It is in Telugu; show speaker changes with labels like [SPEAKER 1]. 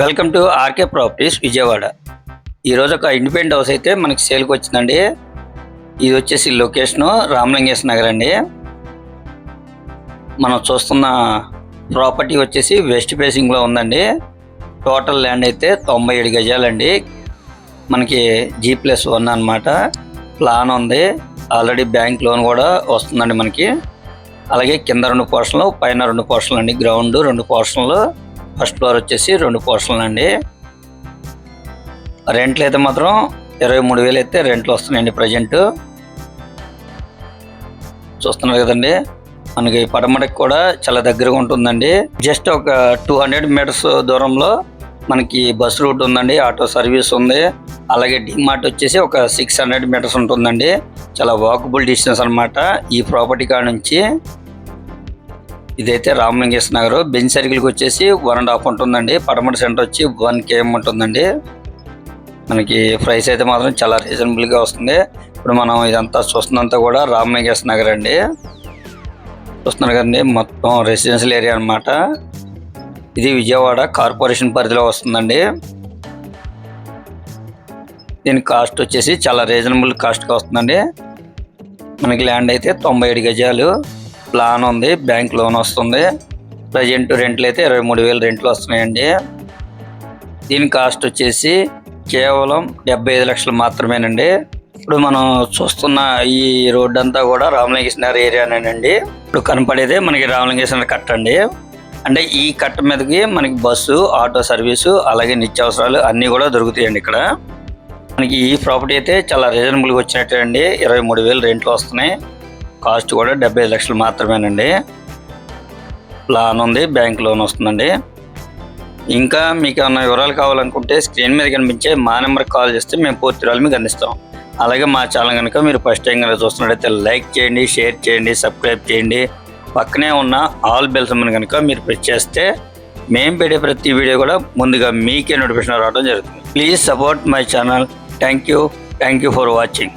[SPEAKER 1] Welcome to RK properties Vijayawada. ఈరోజు ఒక ఇండిపెండెంట్ హౌస్ అయితే మనకి సేల్కి వచ్చిందండి. ఇది వచ్చేసి లొకేషను రామలింగేశ్వర నగర్ అండి. మనం చూస్తున్న ప్రాపర్టీ వచ్చేసి వెస్ట్ ఫేసింగ్లో ఉందండి. టోటల్ ల్యాండ్ అయితే తొంభై ఏడు గజాలండి. మనకి జీ ప్లస్ వన్ అనమాట ప్లాన్ ఉంది. ఆల్రెడీ బ్యాంక్ లోన్ కూడా వస్తుందండి మనకి. అలాగే కింద రెండు పోర్షన్లు పైన రెండు పోర్షన్లు అండి. గ్రౌండ్ రెండు పోర్షన్లు. ఫస్ట్ ఫ్లోర్ వచ్చేసి రెండు పోర్షన్లు అండి రెంట్లు అయితే మాత్రం ఇరవై మూడు వేలు అయితే రెంట్లు వస్తున్నాయండి ప్రజెంట్. చూస్తున్నారు కదండి. మనకి పడమడికి కూడా చాలా దగ్గరగా ఉంటుందండి. జస్ట్ ఒక టూ హండ్రెడ్ మీటర్స్ దూరంలో మనకి బస్ రూట్ ఉందండి ఆటో సర్వీస్ ఉంది. అలాగే డిమార్ట్ వచ్చేసి ఒక సిక్స్ హండ్రెడ్ మీటర్స్ ఉంటుందండి. చాలా వాకబుల్ డిస్టెన్స్ అన్నమాట ఈ ప్రాపర్టీ కాడ నుంచి. ఇదైతే రామలింగేశ్వర నగర్. బెంచ్ సర్కిల్కి వచ్చేసి వన్ అండ్ హాఫ్ ఉంటుందండి. పడమటి సెంటర్ వచ్చి వన్ కేఎం ఉంటుందండి. మనకి ప్రైస్ అయితే మాత్రం చాలా రీజనబుల్గా వస్తుంది. ఇప్పుడు మనం ఇదంతా చూస్తున్నంతా కూడా రామలింగేశ్వర నగర్ అండి. చూస్తున్నారు కదండి మొత్తం రెసిడెన్షియల్ ఏరియా అన్నమాట. ఇది విజయవాడ కార్పొరేషన్ పరిధిలో వస్తుందండి. దీని కాస్ట్ వచ్చేసి చాలా రీజనబుల్ కాస్ట్గా వస్తుందండి. మనకి ల్యాండ్ అయితే తొంభై ఏడు గజాలు. ప్లాన్ ఉంది బ్యాంక్ లోన్ వస్తుంది. ప్రజెంట్ రెంట్లు అయితే ఇరవై మూడు వేలు రెంట్లు వస్తున్నాయండి. దీని కాస్ట్ వచ్చేసి కేవలం డెబ్బై ఐదు లక్షలు మాత్రమేనండి. ఇప్పుడు మనం చూస్తున్న ఈ రోడ్డు అంతా కూడా రామలింగేశ్వర ఏరియానేనండి. ఇప్పుడు కనపడేదే మనకి రామలింగేశ్వర కట్ట అండి. అంటే ఈ కట్ట మీదకి మనకి బస్సు ఆటో సర్వీసు అలాగే నిత్యావసరాలు అన్నీ కూడా దొరుకుతాయండి ఇక్కడ. మనకి ఈ ప్రాపర్టీ అయితే చాలా రీజనబుల్గా వచ్చినట్టే అండి ఇరవై మూడు వేలు రెంట్లు వస్తున్నాయి. కాస్ట్ కూడా డెబ్బై ఐదు లక్షలు మాత్రమేనండి. ప్లాన్ ఉంది బ్యాంక్ లోన్ వస్తుందండి. ఇంకా మీకు ఏమైనా వివరాలు కావాలనుకుంటే స్క్రీన్ మీద కనిపించే మా నెంబర్కి కాల్ చేస్తే మేము పూర్తి వివరాలు మీకు అందిస్తాం. అలాగే మా ఛానల్ కనుక మీరు ఫస్ట్ టైం కనుక చూస్తున్నట్టయితే లైక్ చేయండి షేర్ చేయండి సబ్స్క్రైబ్ చేయండి. పక్కనే ఉన్న ఆల్ బెల్స్ అని కనుక మీరు ప్రెస్ చేస్తే మేము పెట్టే ప్రతి వీడియో కూడా ముందుగా మీకే నోటిఫికేషన్ రావడం జరుగుతుంది. Please support my channel. Thank you. Thank you for watching.